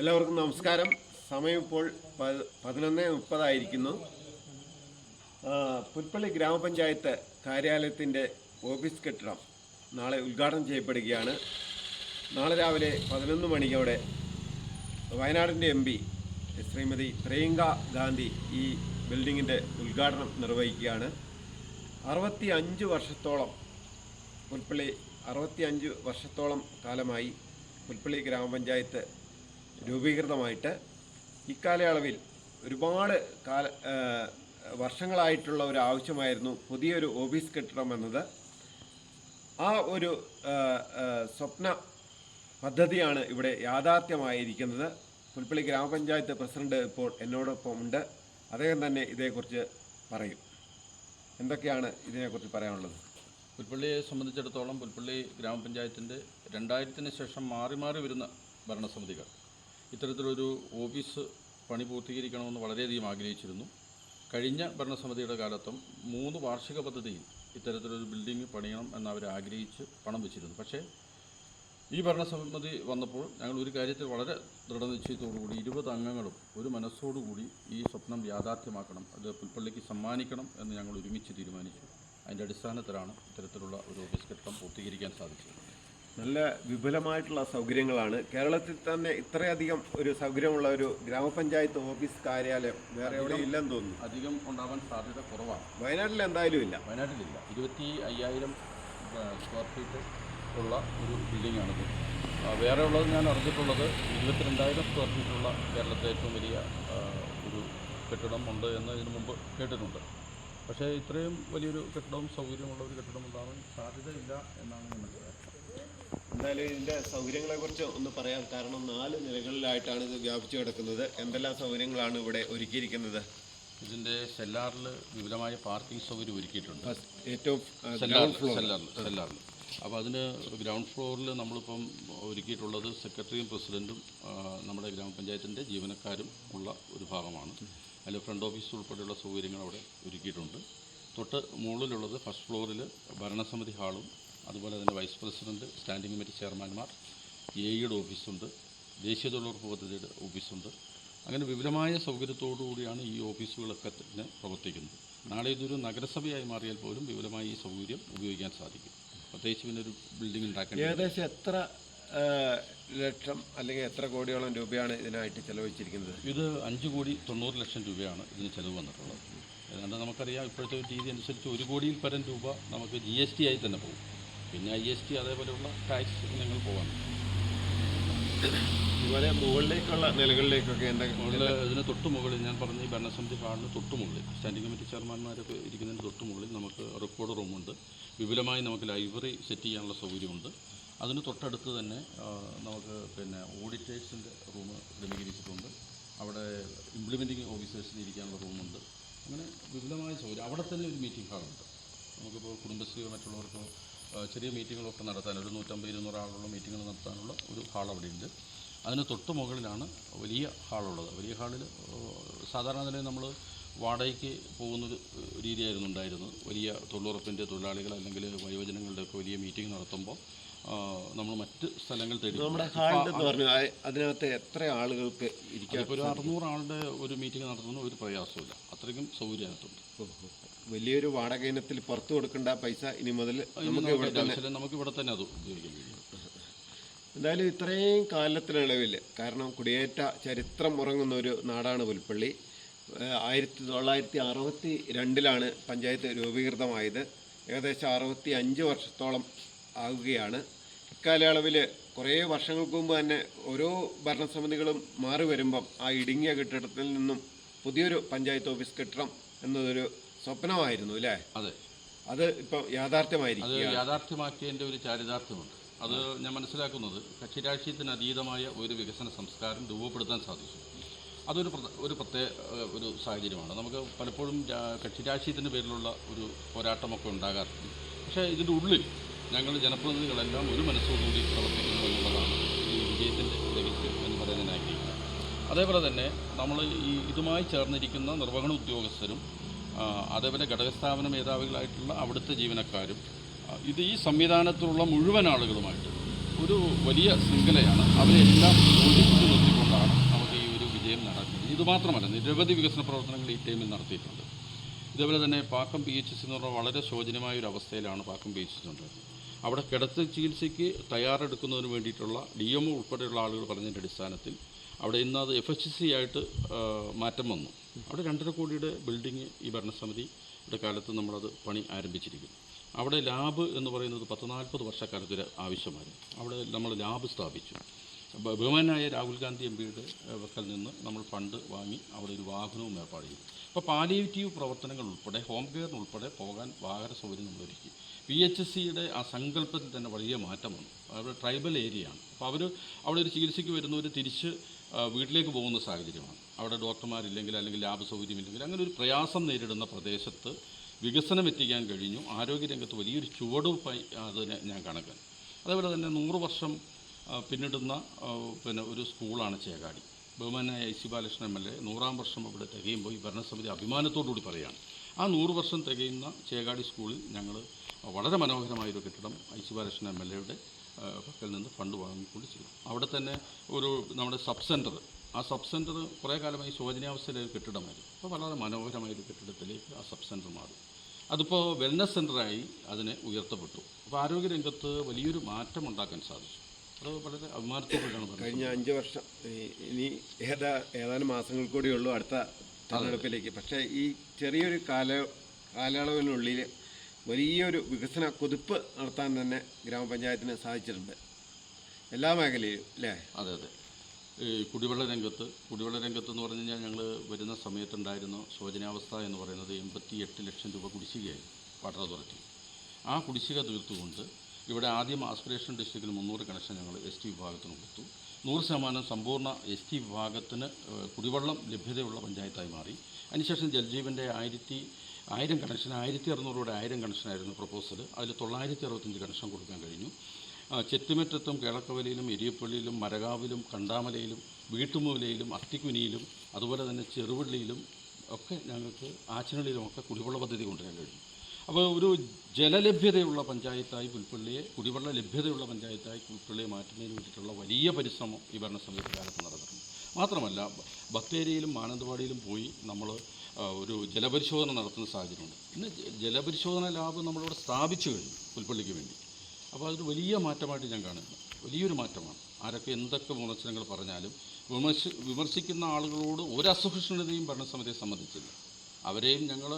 എല്ലാവർക്കും നമസ്കാരം. സമയം ഇപ്പോൾ പതിനൊന്ന് മുപ്പതായിരിക്കുന്നു. പുൽപ്പള്ളി ഗ്രാമപഞ്ചായത്ത് കാര്യാലയത്തിന്റെ ഓഫീസ് കെട്ടിടം നാളെ ഉദ്ഘാടനം ചെയ്യപ്പെടുകയാണ്. നാളെ രാവിലെ പതിനൊന്ന് മണിയോടെ വയനാടിന്റെ എം പി ശ്രീമതി പ്രിയങ്ക ഗാന്ധി ഈ ബിൽഡിങ്ങിന്റെ ഉദ്ഘാടനം നിർവഹിക്കുകയാണ്. അറുപത്തി അഞ്ച് വർഷത്തോളം പുൽപ്പള്ളി അറുപത്തി അഞ്ച് വർഷത്തോളം കാലമായി പുൽപ്പള്ളി ഗ്രാമപഞ്ചായത്ത് രൂപീകൃതമായിട്ട് ഇക്കാലയളവിൽ ഒരുപാട് കാല വർഷങ്ങളായിട്ടുള്ള ഒരു ആവശ്യമായിരുന്നു പുതിയൊരു ഓഫീസ് കെട്ടിടം എന്നത്. ആ ഒരു സ്വപ്ന പദ്ധതിയാണ് ഇവിടെ യാഥാർത്ഥ്യമായിരിക്കുന്നത്. പുൽപ്പള്ളി ഗ്രാമപഞ്ചായത്ത് പ്രസിഡന്റ് ഇപ്പോൾ എന്നോടൊപ്പം ഉണ്ട്. അദ്ദേഹം തന്നെ ഇതേക്കുറിച്ച് പറയും. എന്തൊക്കെയാണ് ഇതിനെക്കുറിച്ച് പറയാനുള്ളത്? പുൽപ്പള്ളിയെ സംബന്ധിച്ചിടത്തോളം പുൽപ്പള്ളി ഗ്രാമപഞ്ചായത്തിന്റെ രണ്ടായിരത്തിന് ശേഷം മാറി മാറി വരുന്ന ഭരണസമിതികൾ. ഇത്തരത്തിലൊരു ഓഫീസ് പണി പൂർത്തീകരിക്കണമെന്ന് വളരെയധികം ആഗ്രഹിച്ചിരുന്നു. കഴിഞ്ഞ ഭരണസമിതിയുടെ കാലത്തും മൂന്ന് വാർഷിക പദ്ധതിയിൽ ഇത്തരത്തിലൊരു ബിൽഡിംഗ് പണിയണം എന്നവർ ആഗ്രഹിച്ച് പണം വെച്ചിരുന്നു. പക്ഷേ ഈ ഭരണസമിതി വന്നപ്പോൾ ഞങ്ങൾ ഒരു കാര്യത്തിൽ വളരെ ദൃഢനിശ്ചയത്തോടുകൂടി ഇരുപത് അംഗങ്ങളും ഒരു മനസ്സോടുകൂടി ഈ സ്വപ്നം യാഥാർത്ഥ്യമാക്കണം അത് പുൽപ്പള്ളിക്ക് സമ്മാനിക്കണം എന്ന് ഞങ്ങൾ ഒരുമിച്ച് തീരുമാനിച്ചു. അതിന്റെ അടിസ്ഥാനത്തിലാണ് ഇത്തരത്തിലുള്ള ഒരു ഓഫീസ് കെട്ടിടം പൂർത്തീകരിക്കാൻ സാധിച്ചത്. നല്ല വിപുലമായിട്ടുള്ള സൗകര്യങ്ങളാണ്. കേരളത്തിൽ തന്നെ ഇത്രയധികം ഒരു സൗകര്യമുള്ള ഒരു ഗ്രാമപഞ്ചായത്ത് ഓഫീസ് കാര്യാലയം വേറെ എവിടെ ഇല്ലെന്ന് തോന്നുന്നു. അധികം ഉണ്ടാവാൻ സാധ്യത കുറവാണ്. വയനാട്ടിൽ എന്തായാലും ഇല്ല. വയനാട്ടിലില്ല. ഇരുപത്തി അയ്യായിരം സ്ക്വയർ ഫീറ്റ് ഉള്ള ഒരു ബിൽഡിങ്ങാണിത് ആണിത് വേറെ ഉള്ളത് ഞാൻ അറിഞ്ഞിട്ടുള്ളത് ഇരുപത്തിരണ്ടായിരം സ്ക്വയർ ഫീറ്റുള്ള കേരളത്തിലെ ഏറ്റവും വലിയ ഒരു കെട്ടിടം ഉണ്ട് എന്ന് ഇതിനു മുമ്പ് കേട്ടിട്ടുണ്ട്. പക്ഷേ ഇത്രയും വലിയൊരു കെട്ടിടവും സൗകര്യമുള്ള ഒരു കെട്ടിടം ഉണ്ടാവാൻ സാധ്യതയില്ല എന്നാണ് ഞാൻ മനസ്സിലാക്കുന്നത്. എന്തായാലും ഇതിന്റെ സൗകര്യങ്ങളെ കുറിച്ച് ഒന്ന് പറയാം. കാരണം നാല് നിലകളിലായിട്ടാണ് ഇത് വ്യാപിച്ചു കിടക്കുന്നത്. എന്തെല്ലാം സൗകര്യങ്ങളാണ് ഇവിടെ ഒരുക്കിയിരിക്കുന്നത്? ഇതിന്റെ സെല്ലാറിൽ വിപുലമായ പാർക്കിംഗ് സൗകര്യം ഒരുക്കിയിട്ടുണ്ട്. ഏറ്റവും സെല്ലാറിൽ അപ്പോൾ അതിന് ഗ്രൗണ്ട് ഫ്ലോറിൽ നമ്മളിപ്പം ഒരുക്കിയിട്ടുള്ളത് സെക്രട്ടറിയും പ്രസിഡന്റും നമ്മുടെ ഗ്രാമപഞ്ചായത്തിന്റെ ജീവനക്കാരും ഉള്ള ഒരു ഭാഗമാണ്. അതിൽ ഫ്രണ്ട് ഓഫീസ് ഉൾപ്പെടെയുള്ള സൗകര്യങ്ങൾ അവിടെ ഒരുക്കിയിട്ടുണ്ട്. തൊട്ട് മുകളിലുള്ളത് ഫസ്റ്റ് ഫ്ലോറിൽ ഭരണസമിതി ഹാളും അതുപോലെ തന്നെ വൈസ് പ്രസിഡന്റ് സ്റ്റാൻഡിംഗ് കമ്മിറ്റി ചെയർമാൻമാർ എ ഇയുടെ ഓഫീസുണ്ട് ദേശീയ തൊഴിലുറപ്പ് പദ്ധതിയുടെ ഓഫീസുണ്ട്. അങ്ങനെ വിപുലമായ സൗകര്യത്തോടു കൂടിയാണ് ഈ ഓഫീസുകളൊക്കെ തന്നെ പ്രവർത്തിക്കുന്നത്. നാളെ ഇതൊരു നഗരസഭയായി മാറിയാൽ പോലും വിപുലമായി ഈ സൗകര്യം ഉപയോഗിക്കാൻ സാധിക്കും. പ്രത്യേകിച്ച് പിന്നെ ഒരു ബിൽഡിംഗ് ഉണ്ടാക്കാൻ ഏകദേശം എത്ര ലക്ഷം അല്ലെങ്കിൽ എത്ര കോടിയോളം രൂപയാണ് ഇതിനായിട്ട് ചെലവഴിച്ചിരിക്കുന്നത് ഇത് അഞ്ച് കോടി തൊണ്ണൂറ് ലക്ഷം രൂപയാണ് ഇതിന് ചെലവ് വന്നിട്ടുള്ളത്. ഏതാണ്ട് നമുക്കറിയാം ഇപ്പോഴത്തെ ഒരു രീതി അനുസരിച്ച് ഒരു കോടിയിൽ പരം രൂപ നമുക്ക് ജി എസ് ടി ആയി തന്നെ പോകും. പിന്നെ ഐ എസ് ടി അതേപോലെയുള്ള ടാക്സ് ഇനങ്ങൾ പോകാൻ ഇതുപോലെ മുകളിലേക്കുള്ള നിലകളിലേക്കൊക്കെ എന്റെ മുകളിൽ ഇതിന് തൊട്ട് മുകളിൽ ഞാൻ പറഞ്ഞ ഈ ഭരണസമിതി ഹാളിന് തൊട്ട് മുകളിൽ സ്റ്റാൻഡിംഗ് കമ്മിറ്റി ചെയർമാൻമാരൊക്കെ ഇരിക്കുന്നതിന് തൊട്ട് മുകളിൽ നമുക്ക് റെക്കോർഡ് റൂമുണ്ട് വിപുലമായി നമുക്ക് ലൈബ്രറി സെറ്റ് ചെയ്യാനുള്ള സൗകര്യമുണ്ട്. അതിന് തൊട്ടടുത്ത് തന്നെ നമുക്ക് പിന്നെ ഓഡിറ്റേഴ്സിന്റെ റൂം ക്രമീകരിച്ചിട്ടുണ്ട്. അവിടെ ഇംപ്ലിമെന്റിംഗ് ഓഫീസേഴ്സിന് ഇരിക്കാനുള്ള റൂമുണ്ട് അങ്ങനെ വിപുലമായ സൗകര്യം. അവിടെ തന്നെ ഒരു മീറ്റിംഗ് ഹാളുണ്ട് നമുക്കിപ്പോൾ കുടുംബശ്രീയോ മറ്റുള്ളവർക്കോ ചെറിയ മീറ്റിങ്ങുകളൊക്കെ നടത്താൻ ഒരു നൂറ്റമ്പത് ഇരുന്നൂറ് ആളുള്ള മീറ്റിങ്ങുകൾ നടത്താനുള്ള ഒരു ഹാൾ അവിടെ ഉണ്ട് അതിന് തൊട്ട് മുകളിലാണ് വലിയ ഹാളുള്ളത് വലിയ ഹാളിൽ സാധാരണ നിലയിൽ നമ്മൾ വാടകയ്ക്ക് പോകുന്നൊരു രീതിയായിരുന്നു ഉണ്ടായിരുന്നത്. വലിയ തൊഴിലുറപ്പിന്റെ തൊഴിലാളികൾ അല്ലെങ്കിൽ വയോജനങ്ങളുടെ ഒക്കെ വലിയ മീറ്റിംഗ് നടത്തുമ്പോൾ നമ്മൾ മറ്റ് സ്ഥലങ്ങൾ തേടി നമ്മുടെ പറഞ്ഞു അതിനകത്ത് എത്ര ആളുകൾക്ക് ഇരിക്കാം ഒരു അറുന്നൂറ് ആളുടെ ഒരു മീറ്റിംഗ് നടത്തുന്ന ഒരു പ്രയാസമില്ല അത്രയ്ക്കും സൗകര്യം അതിനകത്തുണ്ട് വലിയൊരു വാടക ഇനത്തിൽ പുറത്തു കൊടുക്കേണ്ട പൈസ ഇനി മുതൽ നമുക്ക് ഇവിടെ തന്നെ നമുക്ക് ഇവിടെ തന്നെ അത് ഉപയോഗിക്കാൻ കഴിയും എന്തായാലും ഇത്രയും കാലത്തിനിളവിൽ കാരണം കുടിയേറ്റ ചരിത്രം ഉറങ്ങുന്ന ഒരു നാടാണ് പുൽപ്പള്ളി. ആയിരത്തി തൊള്ളായിരത്തി അറുപത്തി രണ്ടിലാണ് പഞ്ചായത്ത് രൂപീകൃതമായത്. ഏകദേശം അറുപത്തി അഞ്ച് വർഷത്തോളം ആകുകയാണ് ഇക്കാലയളവിൽ കുറേ വർഷങ്ങൾക്ക് മുമ്പ് തന്നെ ഓരോ ഭരണസമിതികളും മാറി വരുമ്പം ആ ഇടുങ്ങിയ കെട്ടിടത്തിൽ നിന്നും പുതിയൊരു പഞ്ചായത്ത് ഓഫീസ് കെട്ടിടം എന്നതൊരു സ്വപ്നമായിരുന്നു അല്ലേ? അതെ. അത് ഇപ്പം യാഥാർത്ഥ്യമായിരിക്കും അത് യാഥാർത്ഥ്യമാക്കിയതിന്റെ ഒരു ചാരിതാർത്ഥ്യമുണ്ട്. അത് ഞാൻ മനസ്സിലാക്കുന്നത് കക്ഷിരാഷ്ട്രീയത്തിന് അതീതമായ ഒരു വികസന സംസ്കാരം രൂപപ്പെടുത്താൻ സാധിച്ചു. അതൊരു ഒരു പ്രത്യേക ഒരു സാഹചര്യമാണ്. നമുക്ക് പലപ്പോഴും കക്ഷിരാഷ്ട്രീയത്തിന്റെ പേരിലുള്ള ഒരു പോരാട്ടമൊക്കെ ഉണ്ടാകാറുണ്ട്. പക്ഷേ ഇതിന്റെ ഉള്ളിൽ ഞങ്ങൾ ജനപ്രതിനിധികളെല്ലാം ഒരു മനസ്സോടുകൂടി പ്രവർത്തിക്കുന്നു എന്നുള്ളതാണ് ഈ വിജയത്തിന്റെ രഹസ്യം എന്ന് പറയാൻ ഞാൻ ആഗ്രഹിക്കുന്നത്. അതേപോലെ തന്നെ നമ്മൾ ഈ ഇതുമായി ചേർന്നിരിക്കുന്ന നിർവഹണ ഉദ്യോഗസ്ഥരും അതേപോലെ ഘടകസ്ഥാപന മേധാവികളായിട്ടുള്ള അവിടുത്തെ ജീവനക്കാരും ഇത് ഈ സംവിധാനത്തിലുള്ള മുഴുവൻ ആളുകളുമായിട്ട് ഒരു വലിയ ശൃംഖലയാണ്. അവരെല്ലാം ഒരുമിച്ച് നിർത്തിക്കൊണ്ടാണ് നമുക്ക് ഈ ഒരു വിജയം നടക്കുന്നത്. ഇതുമാത്രമല്ല നിരവധി വികസന പ്രവർത്തനങ്ങൾ ഈ ടീമിൽ നടത്തിയിട്ടുണ്ട്. ഇതേപോലെ തന്നെ പാക്കം പി എച്ച് എസ് എന്ന് പറഞ്ഞാൽ വളരെ ശോചനീയമായ ഒരു അവസ്ഥയിലാണ് പാക്കം പി എച്ച് എസ് ഉണ്ട് അവിടെ കിടത്തി ചികിത്സയ്ക്ക് തയ്യാറെടുക്കുന്നതിന് വേണ്ടിയിട്ടുള്ള ഡി എം ഉൾപ്പെടെയുള്ള ആളുകൾ പറഞ്ഞതിന്റെ അടിസ്ഥാനത്തിൽ അവിടെ ഇന്ന് അത് എഫ് എച്ച് സി ആയിട്ട് മാറ്റം വന്നു. അവിടെ രണ്ടര കോടിയുടെ ബിൽഡിംഗ് ഈ ഭരണസമിതിയുടെ കാലത്ത് നമ്മളത് പണി ആരംഭിച്ചിരിക്കുന്നു. അവിടെ ലാബ് എന്ന് പറയുന്നത് പത്ത് നാൽപ്പത് വർഷക്കാലത്തിൽ ആവശ്യമായിരുന്നു. അവിടെ നമ്മൾ ലാബ് സ്ഥാപിച്ചു. ബഹുമാനായ രാഹുൽ ഗാന്ധി എം പിയുടെ വക്കൽ നിന്ന് നമ്മൾ ഫണ്ട് വാങ്ങി അവിടെ ഒരു വാഹനവും ഏർപ്പാട് ചെയ്തു. അപ്പോൾ പാലിയേറ്റീവ് പ്രവർത്തനങ്ങൾ ഉൾപ്പെടെ ഹോം കെയറിന് ഉൾപ്പെടെ പോകാൻ വാഹന സൗകര്യം നമ്മൾ ഒരുക്കി. പി എച്ച് സിയുടെ ആ സങ്കല്പത്തിൽ തന്നെ വലിയ മാറ്റം വന്നു. അവിടെ ട്രൈബൽ ഏരിയയാണ്. അപ്പോൾ അവർ അവിടെ ഒരു ചികിത്സയ്ക്ക് വരുന്നവർ തിരിച്ച് വീട്ടിലേക്ക് പോകുന്ന സാഹചര്യമാണ്. അവിടെ ഡോക്ടർമാരില്ലെങ്കിൽ അല്ലെങ്കിൽ ലാബ് സൗകര്യമില്ലെങ്കിൽ അങ്ങനെ ഒരു പ്രയാസം നേരിടുന്ന പ്രദേശത്ത് വികസനം എത്തിക്കാൻ കഴിഞ്ഞു. ആരോഗ്യരംഗത്ത് വലിയൊരു ചുവടുവയ്പായി അതിനെ ഞാൻ കണക്കാൻ അതേപോലെ തന്നെ നൂറ് വർഷം പിന്നിടുന്ന പിന്നെ ഒരു സ്കൂളാണ് ചേകാടി. ബഹുമാനായ I C Balakrishnan M L A നൂറാം വർഷം അവിടെ തികയുമ്പോൾ ഈ ഭരണസമിതി അഭിമാനത്തോടുകൂടി പറയുകയാണ്. ആ നൂറ് വർഷം തികയുന്ന ചേകാടി സ്കൂളിൽ ഞങ്ങൾ വളരെ മനോഹരമായൊരു കെട്ടിടം I C Balakrishnan M L എയുടെ പക്കൽ നിന്ന് ഫണ്ട് വാങ്ങിക്കൊണ്ട് ചെയ്തു. അവിടെ തന്നെ ഒരു നമ്മുടെ സബ് സെന്റർ ആ സബ് സെന്റർ കുറേ കാലമായി ശോചനീയാവസ്ഥയിലെ ഒരു കെട്ടിടമായിരുന്നു. അപ്പോൾ വളരെ മനോഹരമായൊരു കെട്ടിടത്തിലേക്ക് ആ സബ് സെന്റർ മാറി. അതിപ്പോൾ വെൽനസ് സെന്ററായി അതിനെ ഉയർത്തപ്പെട്ടു. അപ്പോൾ ആരോഗ്യരംഗത്ത് വലിയൊരു മാറ്റം ഉണ്ടാക്കാൻ സാധിച്ചു. കഴിഞ്ഞ അഞ്ച് വർഷം ഇനി ഏതാ ഏതാനും മാസങ്ങൾ കൂടിയുള്ളൂ അടുത്ത തെരഞ്ഞെടുപ്പിലേക്ക്. പക്ഷേ ഈ ചെറിയൊരു കാല കാലയളവിനുള്ളിൽ വലിയൊരു വികസന കുതിപ്പ് നടത്താൻ തന്നെ ഗ്രാമപഞ്ചായത്തിന് സാധിച്ചിട്ടുണ്ട്. എല്ലാ മേഖലയിലും അല്ലേ? അതെ അതെ. ഈ കുടിവെള്ള രംഗത്ത് കുടിവെള്ള രംഗത്ത് എന്ന് പറഞ്ഞു കഴിഞ്ഞാൽ ഞങ്ങൾ വരുന്ന സമയത്തുണ്ടായിരുന്ന ശോചനാവസ്ഥ എന്ന് പറയുന്നത് എൺപത്തി എട്ട് ലക്ഷം രൂപ കുടിശ്ശികയായി വാട്ടർ അതോറിറ്റി. ആ കുടിശ്ശിക തീർത്തുകൊണ്ട് ഇവിടെ ആദ്യം ആസ്പിറേഷൻ ഡിസ്ട്രിക്റ്റിൽ മുന്നൂറ് കണക്ഷൻ ഞങ്ങൾ എസ് ടി വിഭാഗത്തിന് കൊടുത്തു. നൂറ് ശതമാനം സമ്പൂർണ എസ് ടി വിഭാഗത്തിന് കുടിവെള്ളം ലഭ്യതയുള്ള പഞ്ചായത്തായി മാറി. അതിനുശേഷം ജൽജീവന്റെ ആയിരത്തി ആയിരം കണക്ഷൻ ആയിരത്തി അറുന്നൂറോടെ ആയിരം കണക്ഷനായിരുന്നു പ്രപ്പോസൽ അതിൽ തൊള്ളായിരത്തി അറുപത്തഞ്ച് കണക്ഷൻ കൊടുക്കാൻ കഴിഞ്ഞു. ചെത്തിമറ്റത്തും കേളക്കവലയിലും എരിയപ്പള്ളിയിലും മരകാവിലും കണ്ടാമലയിലും വീട്ടുമൂലയിലും അത്തിക്കുനിയിലും അതുപോലെ തന്നെ ചെറുവള്ളിയിലും ഒക്കെ ഞങ്ങൾക്ക് ആച്ചനളിയിലും ഒക്കെ കുടിവെള്ള പദ്ധതി കൊണ്ടുവരാൻ കഴിഞ്ഞു. അപ്പോൾ ഒരു ജലലഭ്യതയുള്ള പഞ്ചായത്തായി പുൽപ്പള്ളിയെ കുടിവെള്ള ലഭ്യതയുള്ള പഞ്ചായത്തായി പുൽപ്പള്ളിയെ മാറ്റുന്നതിന് വേണ്ടിയിട്ടുള്ള വലിയ പരിശ്രമം ഈ ഭരണസമിതി കാലത്ത് നടന്നിട്ടുണ്ട് മാത്രമല്ല ബത്തേരിയിലും മാനന്തവാടിയിലും പോയി നമ്മൾ ഒരു ജലപരിശോധന നടത്തുന്ന സാഹചര്യമുണ്ട്. ഇന്ന് ജ- ജലപരിശോധന ലാബ് നമ്മളിവിടെ സ്ഥാപിച്ചു കഴിഞ്ഞു പുൽപ്പള്ളിക്ക് വേണ്ടി. അപ്പോൾ അതൊരു വലിയ മാറ്റമായിട്ട് ഞാൻ കാണുന്നു. വലിയൊരു മാറ്റമാണ്. ആരൊക്കെ എന്തൊക്കെ വിമർശനങ്ങൾ പറഞ്ഞാലും വിമർശി വിമർശിക്കുന്ന ആളുകളോട് ഒരു അസഹിഷ്ണുതയും ഭരണസമിതിയെ സംബന്ധിച്ചില്ല. അവരെയും ഞങ്ങൾ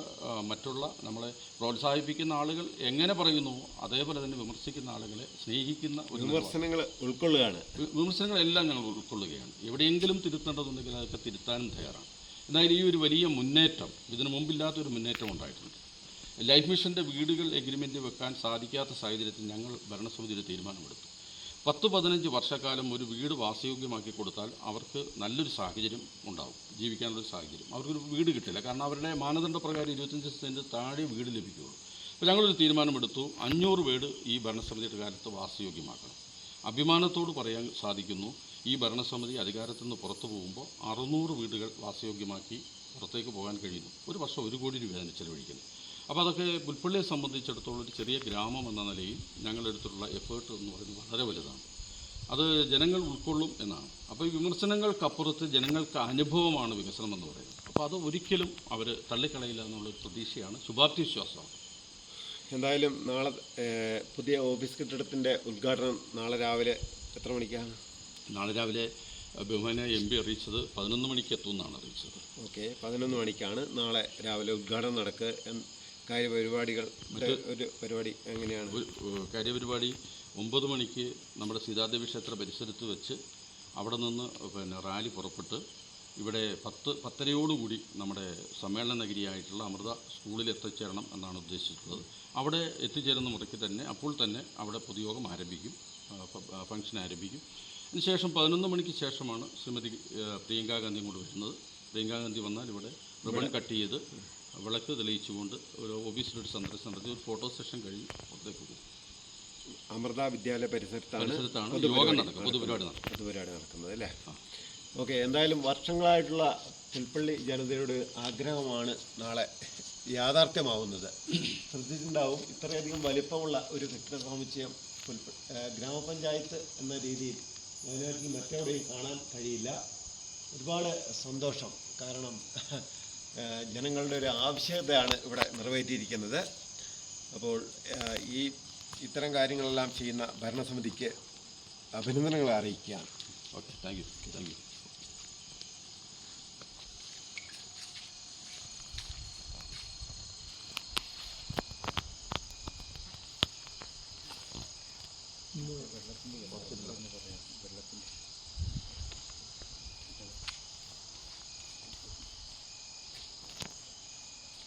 മറ്റുള്ള നമ്മളെ പ്രോത്സാഹിപ്പിക്കുന്ന ആളുകൾ എങ്ങനെ പറയുന്നു അതേപോലെ തന്നെ വിമർശിക്കുന്ന ആളുകളെ സ്നേഹിക്കുന്ന ഒരു. വിമർശനങ്ങൾ ഉൾക്കൊള്ളുകയാണ്. വിമർശനങ്ങളെല്ലാം ഞങ്ങൾ ഉൾക്കൊള്ളുകയാണ്. എവിടെയെങ്കിലും തിരുത്തേണ്ടതുണ്ടെങ്കിൽ അതൊക്കെ തിരുത്താനും തയ്യാറാണ്. എന്നാൽ ഈ ഒരു വലിയ മുന്നേറ്റം ഇതിനു മുമ്പില്ലാത്തൊരു മുന്നേറ്റം ഉണ്ടായിട്ടുണ്ട്. ലൈഫ് മിഷന്റെ വീടുകൾ എഗ്രിമെന്റ് വെക്കാൻ സാധിക്കാത്ത സാഹചര്യത്തിൽ ഞങ്ങൾ ഭരണസമിതി തീരുമാനമെടുത്തു. പത്ത് പതിനഞ്ച് വർഷക്കാലം ഒരു വീട് വാസയോഗ്യമാക്കി കൊടുത്താൽ അവർക്ക് നല്ലൊരു സാഹചര്യം ഉണ്ടാവും ജീവിക്കാനുള്ളൊരു സാഹചര്യം. അവർക്കൊരു വീട് കിട്ടില്ല. കാരണം അവരുടെ മാനദണ്ഡ പ്രകാരം ഇരുപത്തഞ്ച് സെന്റ് താഴെ വീട് ലഭിക്കുകയുള്ളൂ. അപ്പോൾ ഞങ്ങളൊരു തീരുമാനമെടുത്തു അഞ്ഞൂറ് വീട് ഈ ഭരണസമിതിയുടെ കാലത്ത് വാസയോഗ്യമാക്കണം. അഭിമാനത്തോട് പറയാൻ സാധിക്കുന്നു ഈ ഭരണസമിതി അധികാരത്തിൽ നിന്ന് പുറത്തു പോകുമ്പോൾ അറുന്നൂറ് വീടുകൾ വാസയോഗ്യമാക്കി പുറത്തേക്ക് പോകാൻ കഴിയുന്നു. ഒരു വർഷം ഒരു കോടി രൂപയാണ് ചെലവഴിക്കുന്നത്. അപ്പോൾ അതൊക്കെ പുൽപ്പള്ളിയെ സംബന്ധിച്ചിടത്തോളം ഒരു ചെറിയ ഗ്രാമം എന്ന നിലയിൽ ഞങ്ങളെടുത്തിട്ടുള്ള എഫേർട്ട് എന്ന് പറയുന്നത് വളരെ വലുതാണ്. അത് ജനങ്ങൾ ഉൾക്കൊള്ളും എന്നാണ്. അപ്പോൾ ഈ വിമർശനങ്ങൾക്കപ്പുറത്ത് ജനങ്ങൾക്ക് അനുഭവമാണ് വികസനം എന്ന് പറയുന്നത്. അപ്പോൾ അത് ഒരിക്കലും അവർ തള്ളിക്കളയില്ല എന്നുള്ളൊരു പ്രതീക്ഷയാണ് ശുഭാപ്തി വിശ്വാസമാണ് എന്തായാലും നാളെ പുതിയ ഓഫീസ് കെട്ടിടത്തിന്റെ ഉദ്ഘാടനം നാളെ രാവിലെ എത്ര മണിക്കാണ്? നാളെ രാവിലെ ബഹുമാന എം പി അറിയിച്ചത് പതിനൊന്ന് മണിക്ക് എത്തുമെന്നാണ് അറിയിച്ചത്. ഓക്കെ പതിനൊന്ന് മണിക്കാണ് നാളെ രാവിലെ ഉദ്ഘാടനം നടക്കുക കാര്യപരിപാടികൾ ഒരു പരിപാടി എങ്ങനെയാണ്? കാര്യപരിപാടി ഒമ്പത് മണിക്ക് നമ്മുടെ സീതാദേവി ക്ഷേത്ര പരിസരത്ത് വെച്ച് അവിടെ നിന്ന് പിന്നെ റാലി പുറപ്പെട്ട് ഇവിടെ പത്ത് പത്തരയോടുകൂടി നമ്മുടെ സമ്മേളന നഗരിയായിട്ടുള്ള അമൃത സ്കൂളിൽ എത്തിച്ചേരണം എന്നാണ് ഉദ്ദേശിച്ചിട്ടുള്ളത്. അവിടെ എത്തിച്ചേരുന്ന മുറയ്ക്ക് തന്നെ അപ്പോൾ തന്നെ അവിടെ പൊതുയോഗം ആരംഭിക്കും ഫംഗ്ഷൻ ആരംഭിക്കും. അതിനുശേഷം പതിനൊന്ന് മണിക്ക് ശേഷമാണ് ശ്രീമതി പ്രിയങ്കാ ഗാന്ധിയും കൂടെ വരുന്നത്. പ്രിയങ്കാ ഗാന്ധി വന്നാൽ ഇവിടെ റിബൺ കട്ട് ചെയ്ത് വിളക്ക് തെളിയിച്ചുകൊണ്ട് ഒരു ഓഫീസിലൊരു സന്ദർശനം നടത്തി. ഒരു ഫോട്ടോ സെഷൻ കഴിഞ്ഞ് പുറത്തേക്ക് പോകും. അമൃത വിദ്യാലയ പരിസരത്താണ് പരിസരത്താണ് യോഗം നടക്കുക പൊതുപരിപാടി നടക്കുക പൊതുപരിപാടി നടക്കുന്നത് അല്ലേ? ഓക്കെ എന്തായാലും വർഷങ്ങളായിട്ടുള്ള പുൽപ്പള്ളി ജനതയുടെ ആഗ്രഹമാണ് നാളെ യാഥാർത്ഥ്യമാവുന്നത്. ശ്രദ്ധിച്ചിട്ടുണ്ടാവും ഇത്രയധികം വലിപ്പമുള്ള ഒരു കെട്ടിട സമുച്ചയം പുൽപ്പ ഗ്രാമപഞ്ചായത്ത് എന്ന രീതിയിൽ വയനാട്ടിൽ മറ്റെവിടെയും കാണാൻ കഴിയില്ല. ഒരുപാട് സന്തോഷം. കാരണം ജനങ്ങളുടെ ഒരു ആവശ്യകതയാണ് ഇവിടെ നിറവേറ്റിയിരിക്കുന്നത്. അപ്പോൾ ഈ ഇത്തരം കാര്യങ്ങളെല്ലാം ചെയ്യുന്ന ഭരണസമിതിക്ക് അഭിനന്ദനങ്ങൾ അറിയിക്കുകയാണ്. Okay thank you thank you